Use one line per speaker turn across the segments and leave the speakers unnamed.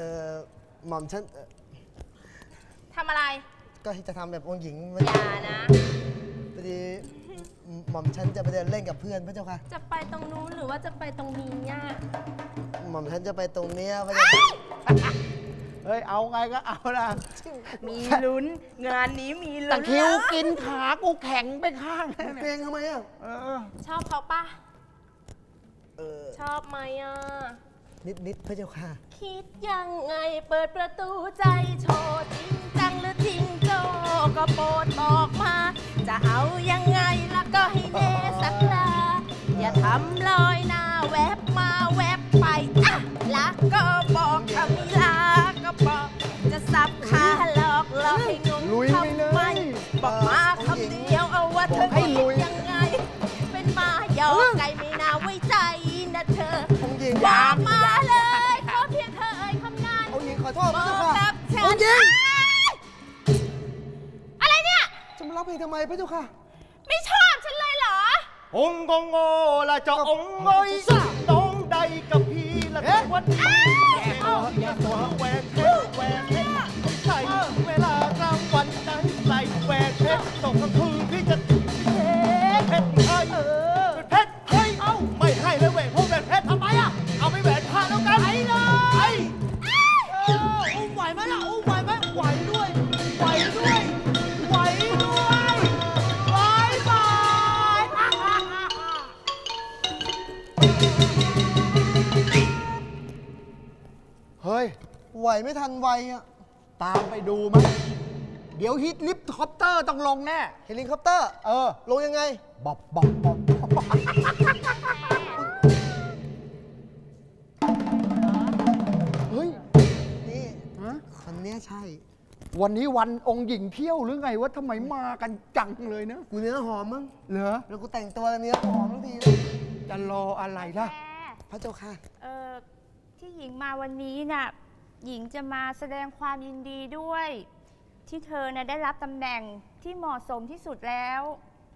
ออหม่อมฉันเอ่อ
ทำอะไร
ก็จะทำแบบองค์หญิง
อย่านะ
พอดีหม่อมฉันจะไปเดินเล่นกับเพื่อนพระเจ้าค่ะ
จะไปตรงนู้นหรือว่าจะไปตรงนี้เนี่ย
หม่อมฉันจะไปตรงเนี้ยพระเจ้าค่ะ
เฮ้ย เอาไงก็เอานะ
มีลุ้น งานนี้มี
ตะ
ลุ้น
คริว
แล้ว
กินขากูแข็งไปข้างแล้ว
เกร
เนี่ย
งทำไมอะ
เออ
ชอบเขาปะ
เออ
ชอบไหมอะ
นิดๆพระเจ้าค่ะ
คิดยังไงเปิดประตูใจโชว์จริงจังหรือจริงโจก็โปรดบอกมา จะเอายังไงแล้วก็ให้แน่สักลาอย่าทำลอยหน้าแวบมาแวบ ทำไมพ
ระเจ้าค่ะ
ไม่ชอบฉันเลยเหรอ
องค์กงโงละเจะองค์โงยน้องใดกับพี่ละทุกวันนี้แย่ตัวแย่ตัวแหวนเพชรแหวนเพชรใส่เวลากลางวันนั้นใส่แหวนเพชรตกกลางคืนพี่จะเพชรเพชรให้เพชรให้เอ้าไม่ให้เลยแหวนพวกแหวนเพชรทำไม ไหวไม่
ทันไวอะ
ตามไปดูมั้ยเดี๋ยวฮิตลิฟต์คอปเตอร์ต้องลงแน่
เฮลิคอปเตอร์
เออ
ลงยังไง
บอบบ๊อบบ๊อบบ๊อบเฮ้ย
นี่
ฮะ
คนเนี้ยใช่
วันนี้วันองค์หญิงเที่ยวหรือไงว่าทำไมมากันจังเลยนะ
กูเนื้อหอมมั้ง
เหรอ
แล้วกูแต่งตัวเนื้อหอมทุกทีเลย
จะรออะไรล่ะ
แม่
พระเจ้าค่ะ
เออที่หญิงมาวันนี้น่ะ หญิงจะมาแสดงความยินดีด้วย ที่เธอน่ะได้รับตำแหน่งที่เหมาะสมที่สุดแล้ว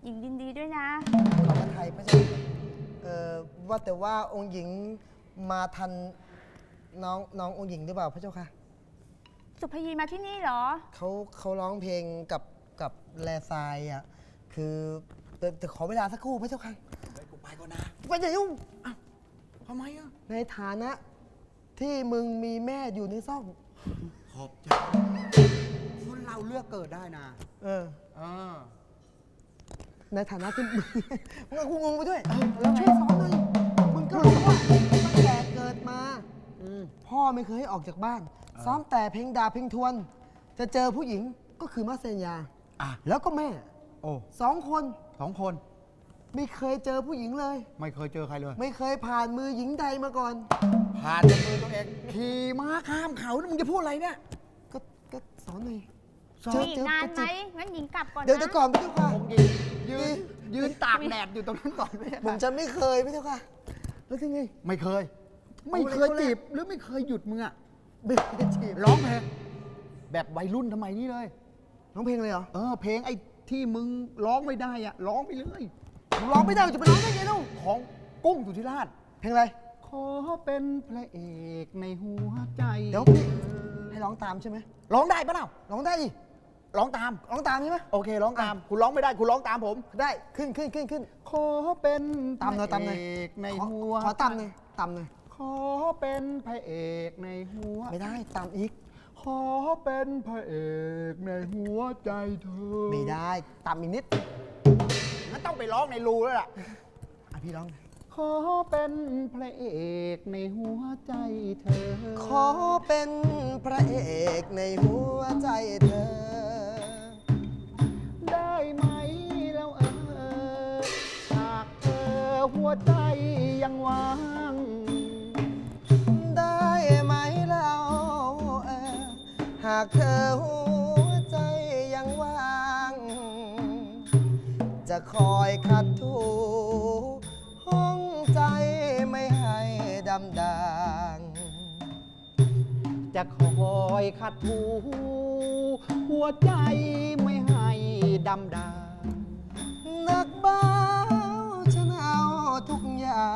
หญิงยินดีด้วยนะ
ขอพระไทยพระเจ้าค่ะเอ่อว่าแต่ว่าองค์หญิงมาทันน้องน้ององค์หญิงหรือเปล่าพระเจ้าค่ะ
สุภยีมาที่นี่เหรอ
เขาเขาร้องเพลงกับกับแลทรายอะคือแต่แต่ขอเวลาสักครู่พระเจ้าค่ะ
กูไปก่อนนะ
ไปอย่ายุ่ง
ทำไมอะ
ในฐานะ ที่มึงมีแม่อยู่ในซ่อง
ขอบใจคนเราเลือกเกิดได้นะ
เออ
เออ
ในฐานะที่ มึงมึงเอากูงงไปด้วยแล้วช่วยสอนหน่อยมึงก็รู้ว่าตั้งแต่เกิดมา
อืม
พ่อไม่เคยให้ออกจากบ้าน ซ้อมแต่เพลงดาเพลงทวน จะเจอผู้หญิงก็คือมาเซนยา
อะ
แล้วก็แม่
โอ้
สองคน
สองคน
ไม่เคยเจอผู้หญิงเลย
ไม่เคยเจอใครเลย
ไม่เคยผ่านมือหญิงใดมาก่อน
ผ่านจากมือตัวเอง ขี่ม้าข้ามเขานี่มึงจะพูดอะไรเนี่ย
ก็ก็สอนหน่อย
สอน
เจอ
อีก
เจอนา
นไหม
จิบ
งั้นหญิงกลับก่อนนะ
เดี๋ยวเดี๋ยวก่อนพี่เจ้าค่ะ
องค์หญิงยืนยืนตากแดดอยู่ตรงนั้นก่อนไม่ใช่
ผมจะไม่เคยพี่เจ้าค่ะ แล้วที่ไง
ไม่เคย ไม่เคยจีบหรือไม่เคยหยุดมึงอะ
ไม่เคยจีบ
ร้องเพลงแบบวัยรุ่นทำไมนี่เลย
ร้องเพลงเลยเหรอ
เออ เพลงไอ้ที่มึงร้องไม่ได้อะร้องไปเลย
ผมร้องไม่ได้จะไปร้องได้ไงเล่า
ของกุ้งสุธิราช
เพลงอะไร
ขอเป็นพระเอกในหัวใจ
เดี๋ยวพี่ให้ร้องตามใช่ไหม
ร้องได้ปะเนา
ร้องได้ดิ
ร้องตาม
ร้องตามใช่ไหม
โอเคร้องตาม คุณร้องไม่ได้คุณร้องตามผม
ได้ขึ้นขึ้นขึ้นขึ้น
ขอเป็น
ตามหน่อยตามหน่อย
พระเอกใน
ขอ
หัว
ขอตามหน่อยตามหน่อย
ขอเป็นพระเอกในหัว
ไม่ได้ตามอีก
ขอเป็นพระเอกในหัวใจเธอ
ไม่ได้ตามอีกนิด
งั้นต้องไปร้องในรูแล้วล่ะ
อะพี่ร้อง
ขอเป็นพระเอกในหัวใจเธอ
ขอเป็นพระเอกในหัวใจเธอ
ได้ไหมแล้วเออหากเธอหัวใจยังว่าง
ได้ไหมเล่าเออหากเธอหัวใจยังว่าง จะคอยขัดถูำดาง
จะคอยขัดถู หัวใจไม่ให้ดำดา
นักบ้าวฉันเอาทุกอย่า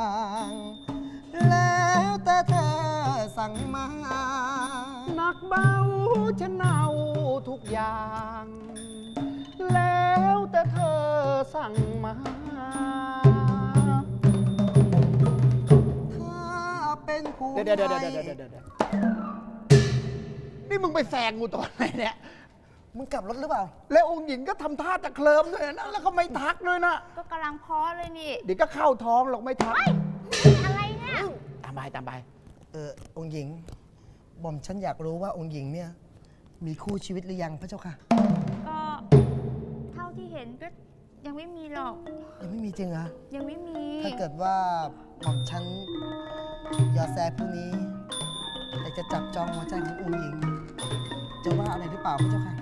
ง แล้วแต่เธอสั่งมา
หนักเบาฉันเอาทุกอย่าง แล้วแต่เธอสั่งมา
เป็นผู้
เดี๋ยวเดี๋ยวเดี๋ยวเดี๋ยว
ให้
เดี๋ยวเดี๋ยวเดี๋ยวนี่มึงไปแซงกูตอนไหนเนี่ย
มึงกลับรถหรือเปล่า
แล้วองค์หญิงก็ทำท่าจะเคลิมด้วยนะ แล้วก็ไม่ทักด้วยนะ
ก็กำลังเพอเลยนี่
เดี๋ยวก็เข้าท้องหรอกไม่ทัก
อะไรเนี่ย
ตามไปตามไป
เออองค์หญิงบอมฉันอยากรู้ว่าองค์หญิงเนี่ยมีคู่ชีวิตหรือยังพระเจ้าค่ะ
ก็เท่าที่เห็นก็ยังไม่มีหรอก
ยังไม่มีจริงเหรอ
ยังไม่มี
ถ้าเกิดว่าหม่อมฉัน ยอแซผู้นี้อยากจะจับจองหัวใจขององค์หญิง จะว่าอะไรหรือเปล่าพระเจ้าค่ะ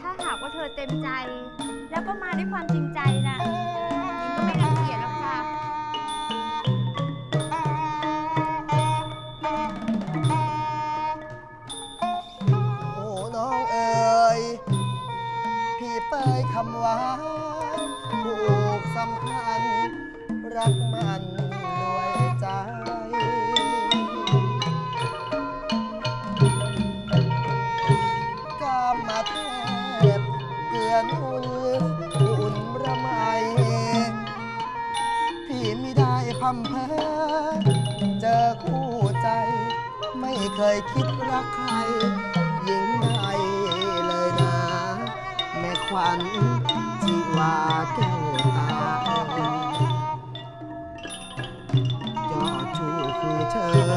ถ้าหากว่าเธอเต็มใจ แล้วก็มาด้วยความจริงใจนะหญิงก็ไม่รังเกียจหรอกจ้ะ
โอ้น้องเอ๋ยพี่เปยคำหวานผูกสัมพันธ์รักมันด้วยใจ เทพเกือนอุ่นอุ่นระไมพี่ไม่ได้พำเพอเจอคู่ใจ ไม่เคยคิดรักใครหญิงใดเลยนะ แม่ขวัญจีวาแก้วตายอดชูคู่เชย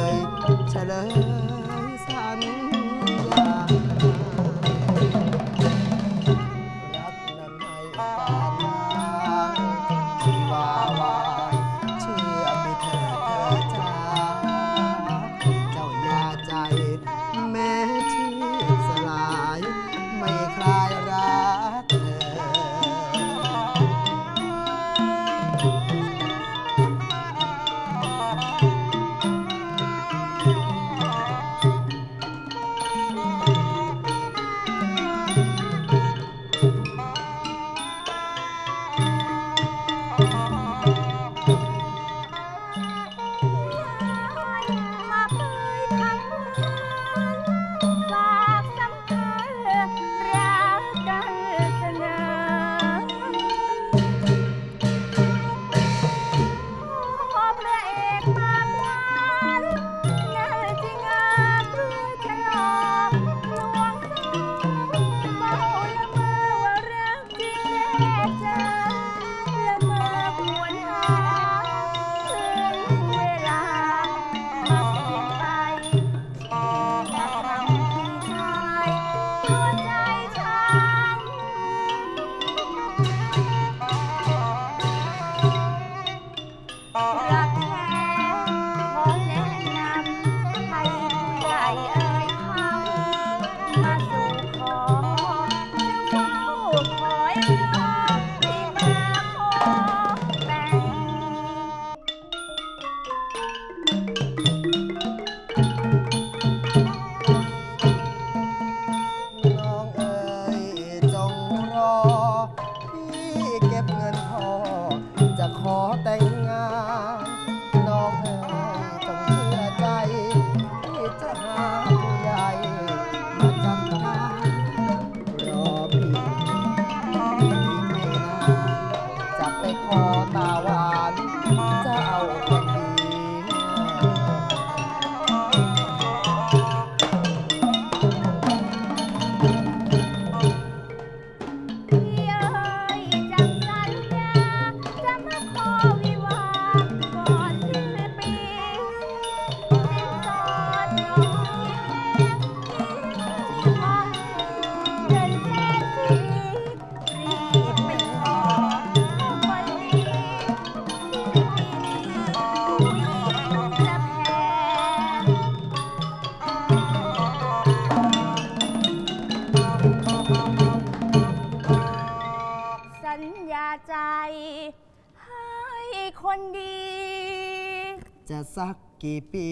กี่ปี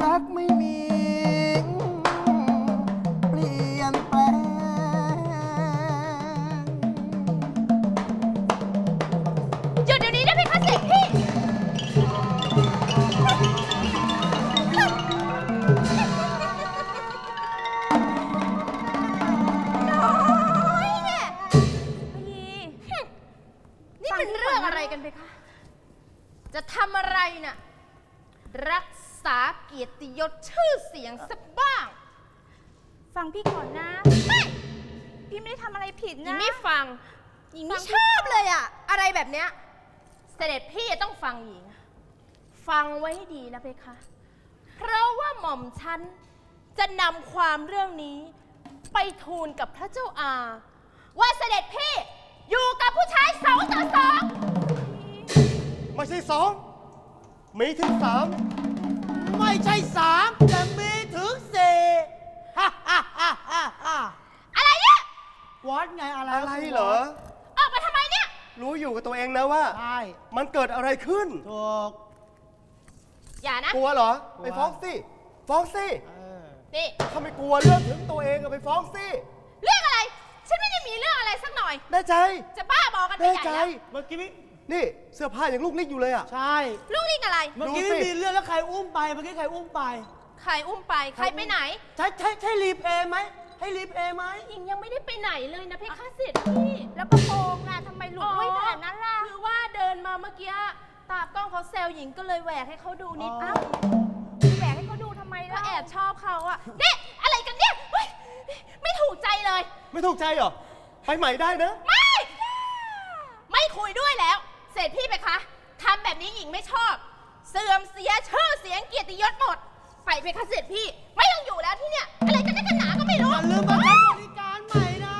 รักไม่มี
ฟัง
หญิงไม่ฟังชอบเลยอะอะไรแบบเนี้ย เสด็จพี่ต้องฟังหญิง ฟังไว้ให้ดีนะเพคะ เพราะว่าหม่อมฉันจะนำความเรื่องนี้ ไปทูลกับพระเจ้าอา ว่าเสด็จพี่อยู่กับผู้ชายสองต่อสอง
ไม่ใช่สองมีถึงสาม
ไม่ใช่สามแต่มีถึงสี่ฮ่าฮ่าฮ่าฮ่าฮ่า
อะไรเนี่ย
วัดไงอะไร
อะไรเหรอ
ออกไปทำไมเนี่ย
รู้อยู่กับตัวเองนะว่า
ใช่
มันเกิดอะไรขึ้น
ถูก
อย่านะ
กลัวเหรอ
กลัว
ไปฟ้องสิฟ้องสิ
เออ
นี่
ถ้าไม่กลัวเรื่องถึงตัวเองก็ไปฟ้องสิ
เรื่องอะไร ฉันไม่ได้มีเรื่องอะไรสักหน่อย
ได้ใจ
จะบ้าบอกกันไป
ได้
ใหญ่
ใจ
แล้ว
เมื่อกี้ไม่
นี่เสื้อผ้ายังลูกนิกอยู่เลยอะ
ใช่
ลูกนี่อะไร
เมื่อกี้
ดูสิ
ไม่มีเรื่องแล้วใครอุ้มไป เมื่อกี้ใครอุ้มไป
ใครอุ้มไป ใครไปไหน
ใช่ใช่ใช่รีเพย์ไหม ให้รีเพย์ไหม
หญิงยังไม่ได้ไปไหนเลยนะเพคะเสด็จพี่
แล้วกระโปรงอะทำไมหลุดด้วยขนาดนั้นล่ะ
คือว่าเดินมาเมื่อกี้ตากล้องเขาแซวหญิงก็เลยแหวกให้เขาดูนิด
อ๋อ
เอ้า
แหวกให้เขาดูทำไม
ก็
ล่ะ
แอบชอบเขาอะเนี่ยอะไรกันเนี่ยเฮ้ยไม่ถูกใจเลย
ไม่ถูกใจเหรอ ไปใหม่ได้นะ
ไม่ ไม่คุยด้วยแล้ว เสร็จพี่ไปคะทำแบบนี้หญิงไม่ชอบ เสื่อมเสียชื่อเสียงเกียรติยศหมด ไปไปคะเสร็จพี่ ไม่ต้องอยู่แล้วที่เนี่ย อะไรกันนักกันหนาก็ไม่รู้
อย่าลืมมาใช้บริการใหม่นะ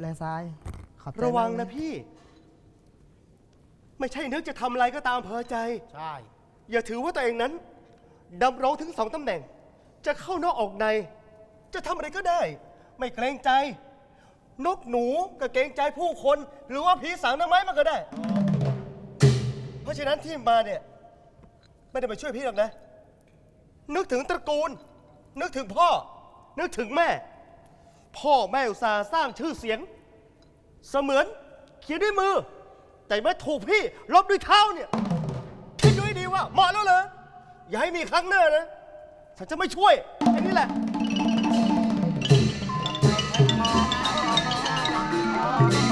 แลซ้ายขอบใจ
ระวัง
มาก
นะพี่ ไม่ใช่นึกจะทำอะไรก็ตามเพอใจ
ใช่
อย่าถือว่าตัวเองนั้นดำรงถึงสองตำแหน่ง จะเข้านอกออกใน จะทำอะไรก็ได้ ไม่เกรงใจ นกหนูก็เกรงใจผู้คน หรือว่าผีสางน้ำไม้มันก็ได้ เพราะฉะนั้นที่มาเนี่ย ไม่ได้มาช่วยพี่หรอกนะ นึกถึงตระกูล นึกถึงพ่อ นึกถึงแม่ พ่อแม่อุตส่าห์สร้างชื่อเสียง เสมือนเขียนด้วยมือ แต่เมื่อถูกพี่ลบด้วยเท้าเนี่ย คิดดูให้ดีว่าเหมาะแล้วเหรออย่าให้มีครั้งหน้านะฉันจะไม่ช่วยแค่นี้แหละ
หั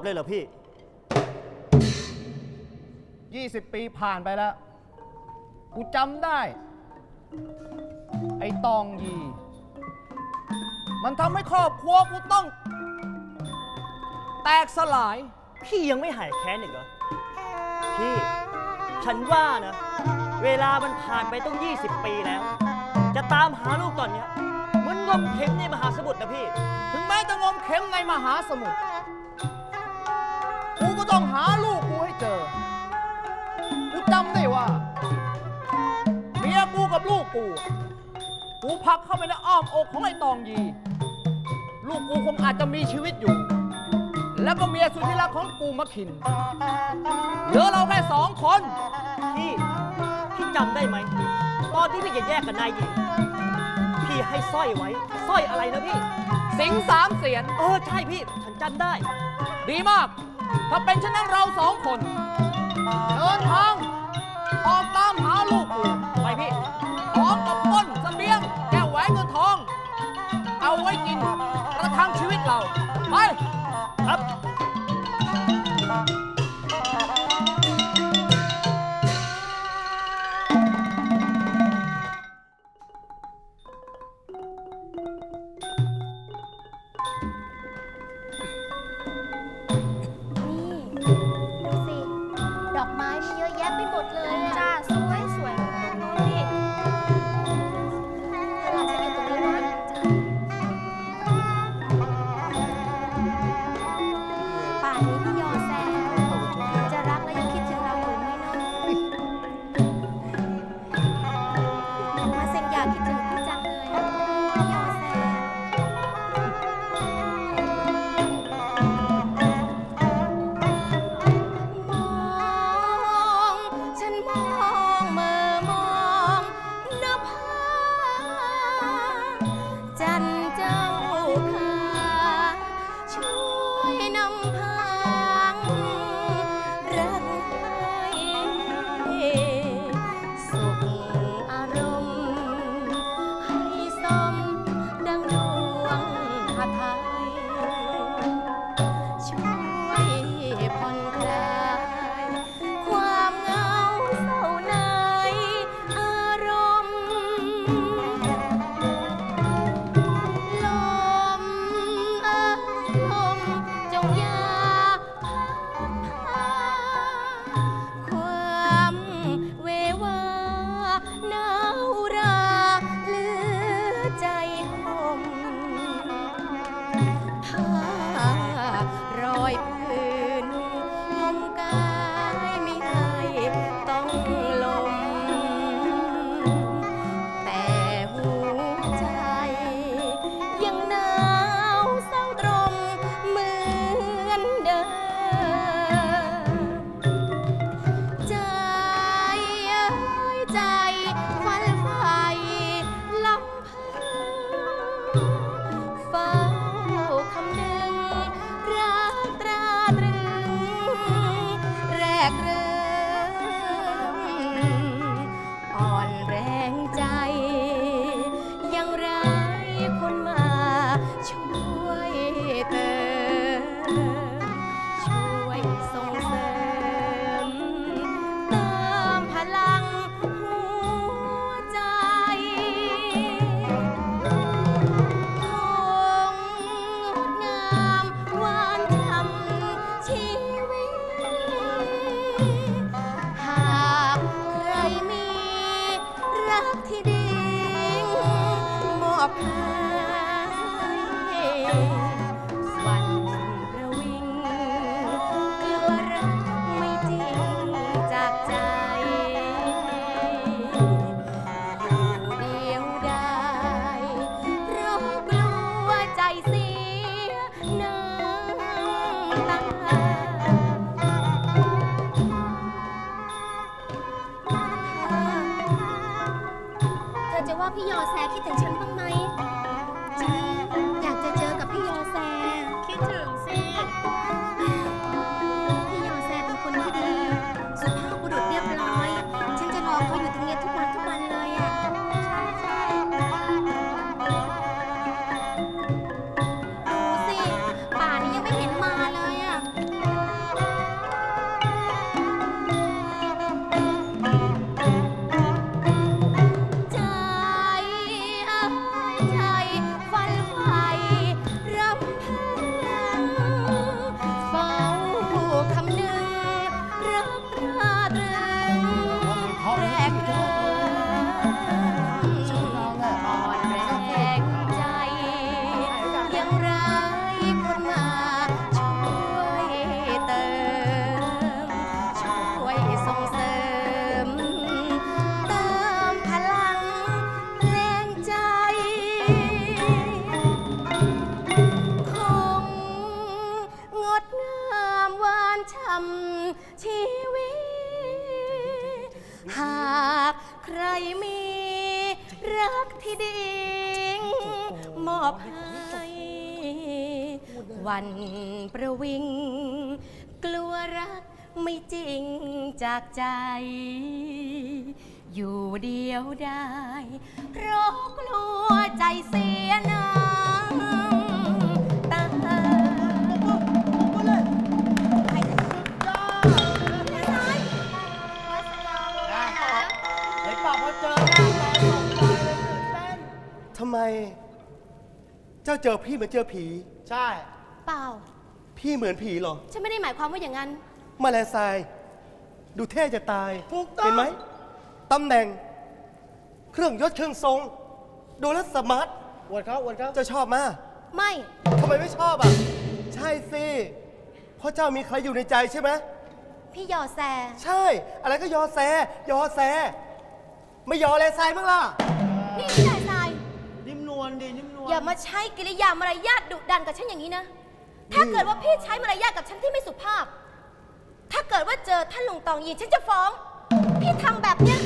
งก็
ต้องบวชเลยเหรอพี่
20 ปีผ่านไปแล้ว กูจำได้ ไอ้ตองยี มันทำให้ครอบครัวกูต้อง แตกสลาย
พี่ยังไม่หายแค้นอีกเหรอ พี่ ฉันว่านะ เวลามันผ่านไปต้อง 20 ปีแล้ว จะตามหาลูกตอนเนี้ยเหมันงมเข็มในมหาสมุทรนะพี่
ถึงแม้จะงมเข็มในมหาสมุทร กูก็ต้องหาลูกกูให้เจอ กูจำได้ว่า เมียกูกับลูกกู กูผลักเข้าไปในอ้อมอกของไอ้ตองยี ลูกกูคงอาจจะมีชีวิตอยู่ แล้วก็เมียสุดที่รักของกูมาขิน เหลือเราแค่สองคน
พี่พี่จำได้ไหม ตอนที่พี่จะแยกกับนายหญิงพี่ให้สร้อยไว้สร้อยอะไรนะพี่
สิงสามเสียน
เออใช่พี่ ฉันจำได้
ดีมาก ถ้าเป็นเช่นนั้นเราสองคน เดินทาง ออกตามหาลูกกู
ไปพี่
พร้อมกับป้นเสบียง แก้วแหวนเงินทอง เอาไว้กิน ประทังชีวิตเรา ไป
ครับ
อบ มอบให้วันประวิง กลัวรักไม่จริงจากใจ อยู่เดียวได้ เพราะกลัวใจเสียน้ำตา
เห็นป่ะพอเจอหน้าแฟนสองใจเลยตื่นเต้น
ทำไม เจ้าเจอพี่เหมือนเจอผี
ใช่
เปล่า
พี่เหมือนผีเหรอ
ฉันไม่ได้หมายความว่าอย่างนั้น
มาแลทราย ดูเท่จะตาย
ถูกต้อง
เห็นไหมตำแหน่ง เครื่องยศเครื่องทรง ดูแลวสมาร์ท
อวดเขาอวดเขา
เจ้าชอบมาก
ไม่
ทำไมไม่ชอบอะ ใช่สิเพราะเจ้ามีใครอยู่ในใจใช่ไหม
พี่ยอแซ
ใช่ อะไรก็ยอแซ ยอแซ ไม่ยอแลทรายมั้งล่ะ
นี่พี่นายทราย
นิ่มนว ลดีนิ่มนวล
อย่ามาใช้กิริยามารยาทดุดันกับฉันอย่างนี้นะ ถ้าเกิดว่าพี่ใช้มารยาทกับฉันที่ไม่สุภาพ ถ้าเกิดว่าเจอท่านลุงตองยีนฉันจะฟ้อง พี่ทำแบบเนี้ย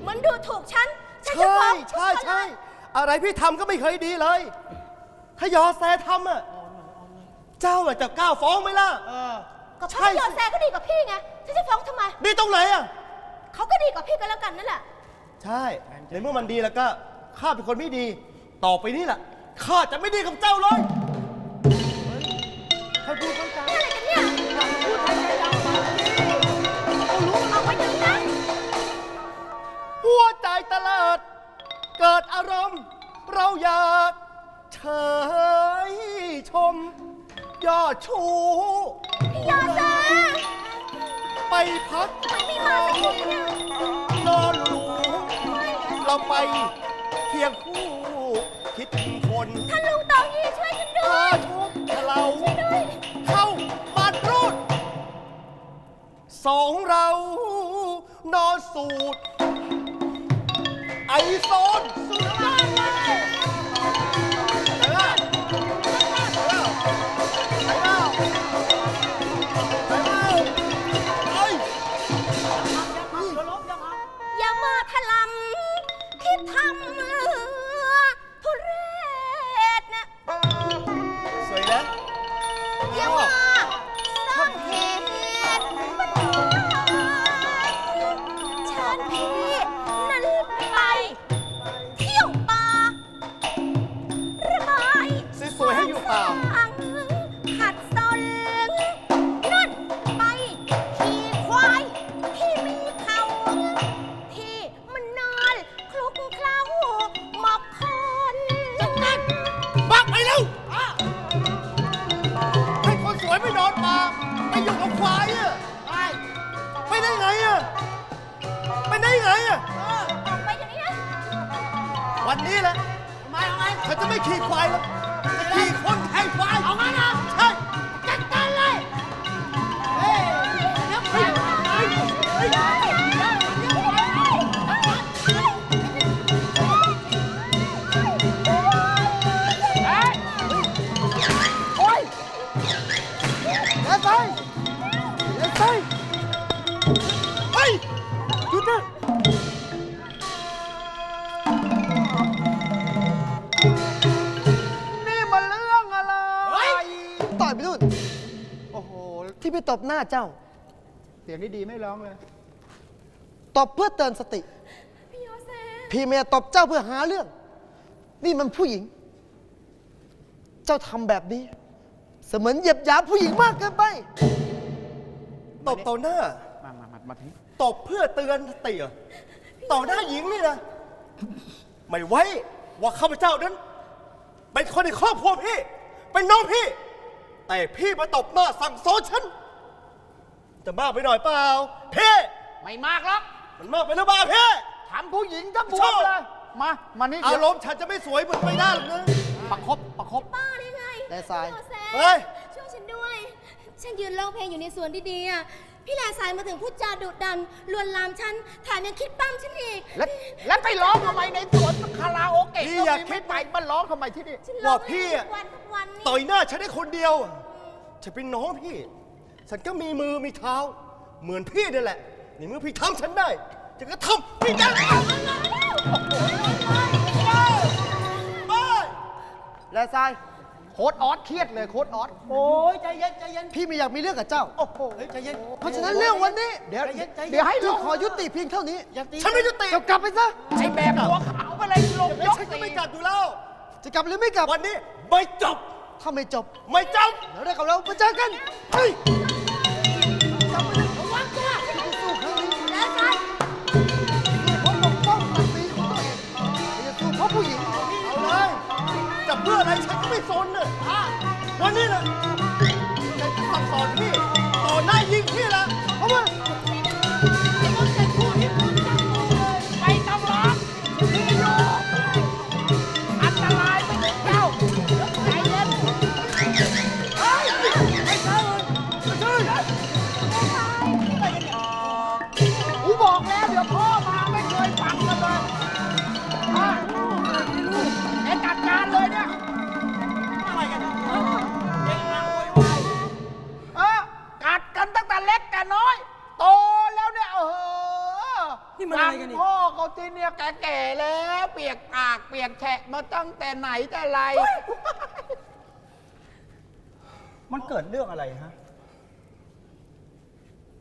เหมือนดูถูกฉัน ฉันจะ
ใช่
ฟ้อง
ใช่ใช่อะไรพี่ทำก็ไม่เคยดีเลย ถ้ายอแซทำอะเจ้าอะจะกล้าฟ้องไหมล่ะ
เออ
ก็เพ
ใช่
ราะยอแซก็ดีกว่าพี่ไง ฉันจะฟ้องทำไม
ดีตรงไหนอะ
เขาก็ดีกว่าพี่ก็แล้วกันนั่นแหละ
ใช่ ในเมื่อมันดีแล้วก็ข้าเป็นคนไม่ดี ต่อไปนี้แหละข้าจะไม่ดีกับเจ้าเลย
เขาพูดเขาจา
นี่อะไรกันเนี่ย
พูดไทยใจดำมา
เอารู้เอาไว้ถึงนะ
หัวใจตะเลิด เกิดอารมณ์ เราอยากเฉยชมยอดชู
พี่ยอแซ
ไปพัก
ไมไม่มาสักทีนี่
นอนหรูเราไป เคียงคู่คิดถึงคน
ท่านลุงตองยีช่วยฉันด้ว
พายทุกข์เราเข้าบ้านรูดสองเรานอนสูดไอโซน
ตบหน้าเจ้า
เสียงดีๆไม่ร้องเลย
ตบเพื่อเตือนสติ
พี่โยเซฟ
พี่เมียตบเจ้าเพื่อหาเรื่อง นี่มันผู้หญิง เจ้าทำแบบนี้ เสมือนเหยียบหยามผู้หญิงมากเกินไป
ตบต่อหน้า
มามามามาที
ตบเพื่อเตือนสติเหรอต่อหน้าหญิงนี่นะ ไม่ไว้ว่าข้าพเจ้านั้นเป็นคนในครอบครัวพี่ เป็นน้องพี่ แต่พี่มาตบหน้าสั่งสอนฉัน จะมากไปหน่อยเปล่าพี่
ไม่มากหรอก
มันมากไปหรือเปล่าพี่
ทำผู้หญิงทั้งบ
ช
ว
อบ
มเลยมามานี่
อา
เดี๋ยว
รมณ์ฉันจะไม่สวยเหมือนไม่ได้หรอกนะ
ประคบประคบ
ป้าได้ไง
แต่สาย
พี่โยเซฟ
เฮ้ย
ช่วยฉันด้วย ฉันยืนร้องเพลงอยู่ในสวนดีๆอะ พี่แลสายมาถึงพูดจาดุดัน ลวนลามฉันแถมยังคิดปั้มฉันอีก
แล้วแล้วไปร้องทำไมในสวนคาราโอเกะ
พี่
ก็
อย่า
มี
คิ
ไม่
ด
ไปมันร้องทำไมที่นี่
ฉันร้อง
ว่าพี่
ให้
อะ
ทุกวันทุกวันนี่
ต่อยหน้าฉันได้คนเดียว ฉันเป็นน้องพี่ ฉันก็มีมือมีเท้า เหมือนพี่นั่นแหละในเมื่อพี่ทำฉันได้ฉันก็ทำพี่ได้ไป
และทราย
โค้ดออสเครียดเลยโค้ดออส
โอ้ยใจเย็นใจเย็น
พี่ไม่อยากมีเรื่องกับเจ้า
โอ้โห
เฮ้ยใจเย็น
เพราะฉะนั้นเรื่องวันนี้เดี๋ยว
ใจเย็นใจเย็น
เดี๋ยวให้ลูกขอยุติเพียงเท่านี้
อย่าตี
ฉันไม่ยุติ
เจ้ากลับไปซะ
ไอ้แบบหัวขาวไปเลยลงยก
ฉันก็
สี่
ไม่กลับอยู่แล้ว
จะกลับหรือไม่กลับ
วันนี้ไม่จบ
ถ้าไม่จบ
ไม่จบ
เดี๋ยวได้กับเราไปเจ
อกันเฮ้
ย มันเกิดเรื่อง
อะไรฮะ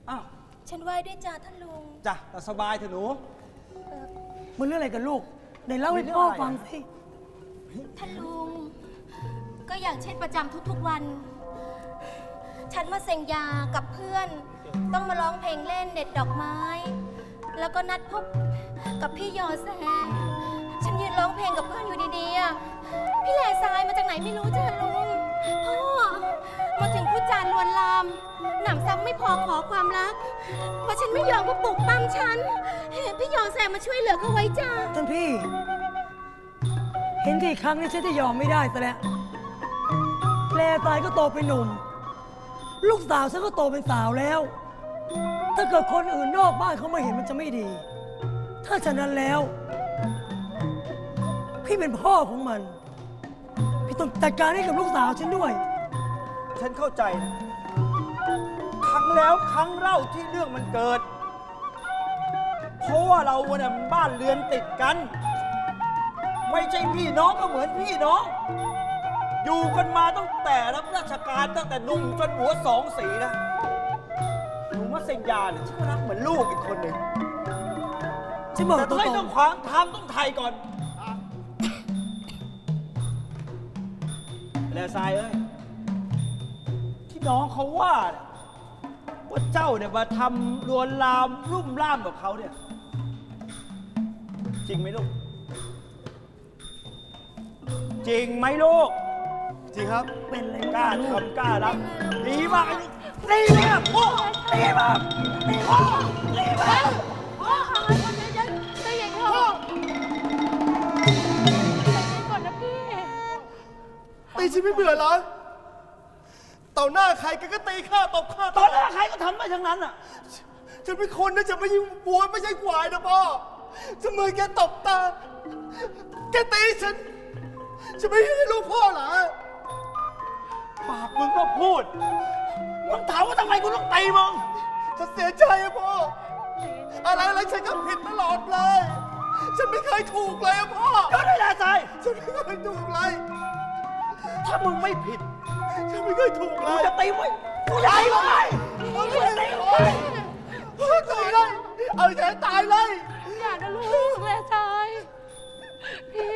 อ้าว
ฉันไหว้ด้วยจ้าท่านลุง
จ้ะแต่สบายเถอะหนู
มันเรื่องอะไรกันลูกไหนเล่าให้พ่อฟังสิ
ท่านลุง ก็อย่างเช่นประจำทุกๆวัน ฉันมาเซ็งยากับเพื่อน ต้องมาร้องเพลงเล่นเด็ดดอกไม้ แล้วก็นัดพบกับพี่ยอแซฉันยืนร้องเพลงกับเพื่อนอยู่ดีๆอะพี่แหล่ทรายมาจากไหนไม่รู้จ้ะลุงพ่อ มาถึงพูดจาลวนลาม หนำซ้ำไม่พอขอความรัก เพราะฉันไม่ยอมก็ปลุกปั้มฉัน พี่ยอมแซมาช่วยเหลือเขาไว้จ้า
ท่านพี่ เห็นกี่ครั้งนี่ฉันจะยอมไม่ได้ซะแล้วแลตายก็โตเป็นหนุ่ม ลูกสาวฉันก็โตเป็นสาวแล้ว ถ้าเกิดคนอื่นนอกบ้านเขามาเห็นมันจะไม่ดี ถ้าฉะนั้นแล้ว พี่เป็นพ่อของมัน พี่ต้องจัดการให้กับลูกสาวฉันด้วย
ฉันเข้าใจนะครั้งแล้วครั้งเล่าที่เรื่องมันเกิด เพราะว่าเราเนี่ยมันบ้านเรือนติดกัน ไม่ใช่พี่น้องก็เหมือนพี่น้อง อยู่กันมาตั้งแต่รับราชการตั้งแต่หนุ่มจนหัวสองสีนะหนูมาเซ็งยาเนี่ยฉันก็รักเหมือนลูกอีกคนหนึ่ง
ฉันบอก
แต่
ตร
ไม่
ง
ต้องขวางทางต้องไทยก่อน แล้วทรายเอ้ยที่ น้องเขาว่าว่าเจ้าเนี่ยมาทำลวนลามรุ่มร่ามกับเขาเนี่ย จริงไหมลูก จริงไหมลูก
จริงครับ
เป็นเล
กล้าทำกล้ารับดีมากลูกดีมากพ่อดีมากดีพ่อดีมาก
พ่อค่ะคนเยอะๆใจเย็นพ่
ตีฉันไม่เบื่อเหรอ ต่อหน้าใครแกก็ตีข้าตบข้า
ตอนแรกใครก็ทำได้ทั้งนั้นอะ
ฉันเป็นคนนะจะไม่ใช่วัวไม่ใช่ควายนะพ่อทำไมแกตบตา แกตีฉันจะไม่ให้ลูกพ่อเหรอ
ปากมึงก็พูด มึงถามว่าทำไมกูต้องตีมึง
ฉันเสียใจอะพ่อ อะไรอะไรฉันก็ผิดตลอดเลย ฉันไม่เคยถูกเลยอะพ่อ
ก็ได้แลใจ
ฉันไม่เคยถูกเลย
ถ้ามึงไม่ผิด
ฉันไม่เคยถูกเล
กู
ย
จะตีมึงกูจะตีมึงไง
เอาไปเลยพ่อตายเลย เอาใจตายเลย
อย่านะลูกแม่ชาย พี่